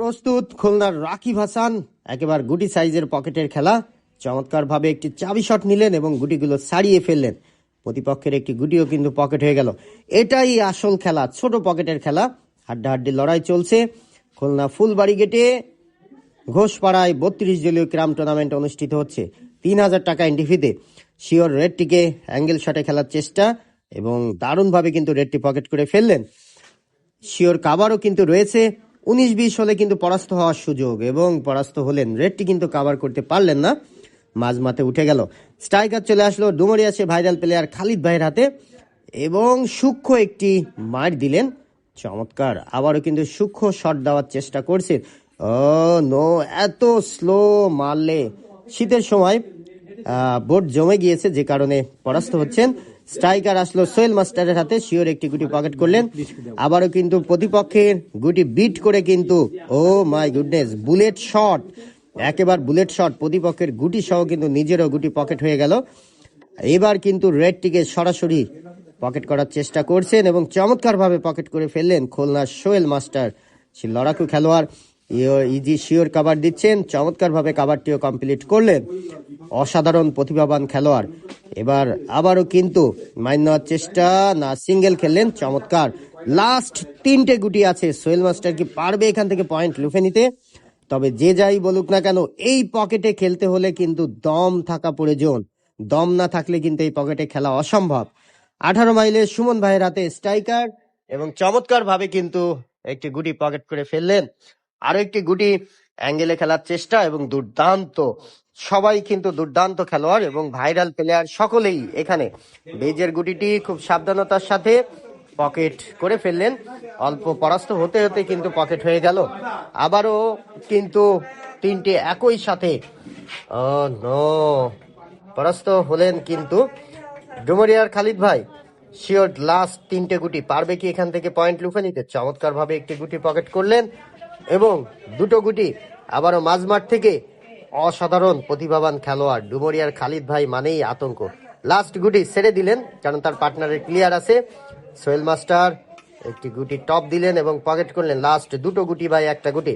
প্রস্তুত খুলনার রাকিব হাসান, একেবারে গুটি সাইজের পকেটের খেলা। চমৎকারভাবে একটি চাবি শট নিলেন এবং গুটিগুলো সারিয়ে ফেললেন। প্রতিপক্ষের একটি গুটিও কিন্তু পকেট হয়ে গেল। এটাই আসল খেলা, ছোট পকেটের খেলা। হাড্ডাহাড্ডি লড়াই চলছে। খুলনা ফুলবাড়ি গেটে ঘোষপাড়ায় বত্রিশ দলীয় ক্রাম টুর্নামেন্ট অনুষ্ঠিত হচ্ছে। তিন হাজার টাকা এন্ট্রিফিতে শিওর রেডটিকে অ্যাঙ্গেল শটে খেলার চেষ্টা এবং দারুণভাবে কিন্তু রেডটি পকেট করে ফেললেন। শিওর কাবারও কিন্তু রয়েছে। উনিশ বিশ হলে কিন্তু পরাস্ত হওয়ার সুযোগ এবং পরাস্ত হলেন। রেডটি কিন্তু কাভার করতে পারলেন না। মাঝমাতে উঠে গেল। স্ট্রাইকার চলে আসলো। ডুমরিয়া সে ভাইরাল প্লেয়ার খালিদ ভাইয়ের হাতে এবং সূক্ষ্ম একটি মার দিলেন। চমৎকার। আবারও কিন্তু সূক্ষ্ম শট দেওয়ার চেষ্টা করছে। ও নো এত স্লো মারলে শীতের সময় বোট জমে গিয়েছে যে কারণে পরাস্ত হচ্ছেন। স্ট্রাইকার আসলো সোহেল মাস্টারের হাতে, শিওর একটি গুটি পকেট করলেন। আবারও কিন্তু প্রতিপক্ষের গুটি বিট করে কিন্তু, oh my goodness, bullet shot. একেবার বুলেট শট প্রতিপক্ষের গুটি সহ কিন্তু নিজেরও গুটি পকেট হয়ে গেল। এবার কিন্তু রেডটিকে সরাসরি পকেট করার চেষ্টা করছেন এবং চমৎকারভাবে পকেট করে ফেললেন খুলনার সোহেল মাস্টার। সে লড়াকু খেলোয়াড় ইজি শিওর কাবার দিচ্ছেন, চমৎকারভাবে কাভারটিও কমপ্লিট করলেন। অসাধারণ প্রতিভাবান খেলোয়াড়। এবার আবারও কিন্তু মাইন নেওয়ার চেষ্টা, না সিঙ্গেল খেললেন, চমৎকার। লাস্ট তিনটে গুটি আছে, সোহেল মাস্টার কি পারবে এখান থেকে পয়েন্ট লুফে নিতে? তবে যে যাই বলুক না কেন, এই পকেটে খেলতে হলে কিন্তু দম থাকা প্রয়োজন। দম না থাকলে কিন্তু এই পকেটে খেলা অসম্ভব। আঠারো মাইলে সুমন ভাইয়ের হাতে স্ট্রাইকার এবং চমৎকার ভাবে কিন্তু একটি গুটি পকেট করে ফেললেন। আরও একটি গুটি অ্যাঙ্গেলে খেলার চেষ্টা এবং দুর্দান্ত, সবাই কিন্তু দুর্দান্ত খেলোয়াড় এবং ভাইরাল প্লেয়ার সকলেই এখানে। বেজের গুটিটি খুব সাবধানতার সাথে পকেট করে ফেললেন। অল্প পরাস্ত হতে হতে কিন্তু পকেট হয়ে গেল। আবারও কিন্তু তিনটে একই সাথে পরাস্ত হলেন কিন্তু ডুমরিয়ার খালিদ ভাই। শিওর লাস্ট তিনটে গুটি পারবে কি এখান থেকে পয়েন্ট লুফে নিতে? চমৎকার ভাবে একটি গুটি পকেট করলেন এবং দুটো গুটি আবারও মাঝমাঠ থেকে অসাধারণ প্রতিভাবান খেলোয়াড় ডুমরিয়ার খালিদ ভাই মানেই আতঙ্ক। লাস্ট গুটি ছেড়ে দিলেন, কারণ তার পার্টনারের ক্লিয়ার আছে। সোহেল মাস্টার একটি গুটি টপ দিলেন এবং পকেট করলেন। লাস্ট দুটো গুটি বাই একটা গুটি।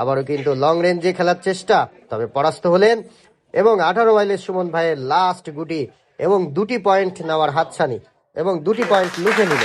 আবারও কিন্তু লং রেঞ্জে খেলার চেষ্টা, তবে পরাস্ত হলেন এবং আঠারো মাইলের সুমন ভাইয়ের লাস্ট গুটি এবং দুটি পয়েন্ট নেওয়ার হাতছানি এবং দুটি পয়েন্ট লুটে নিল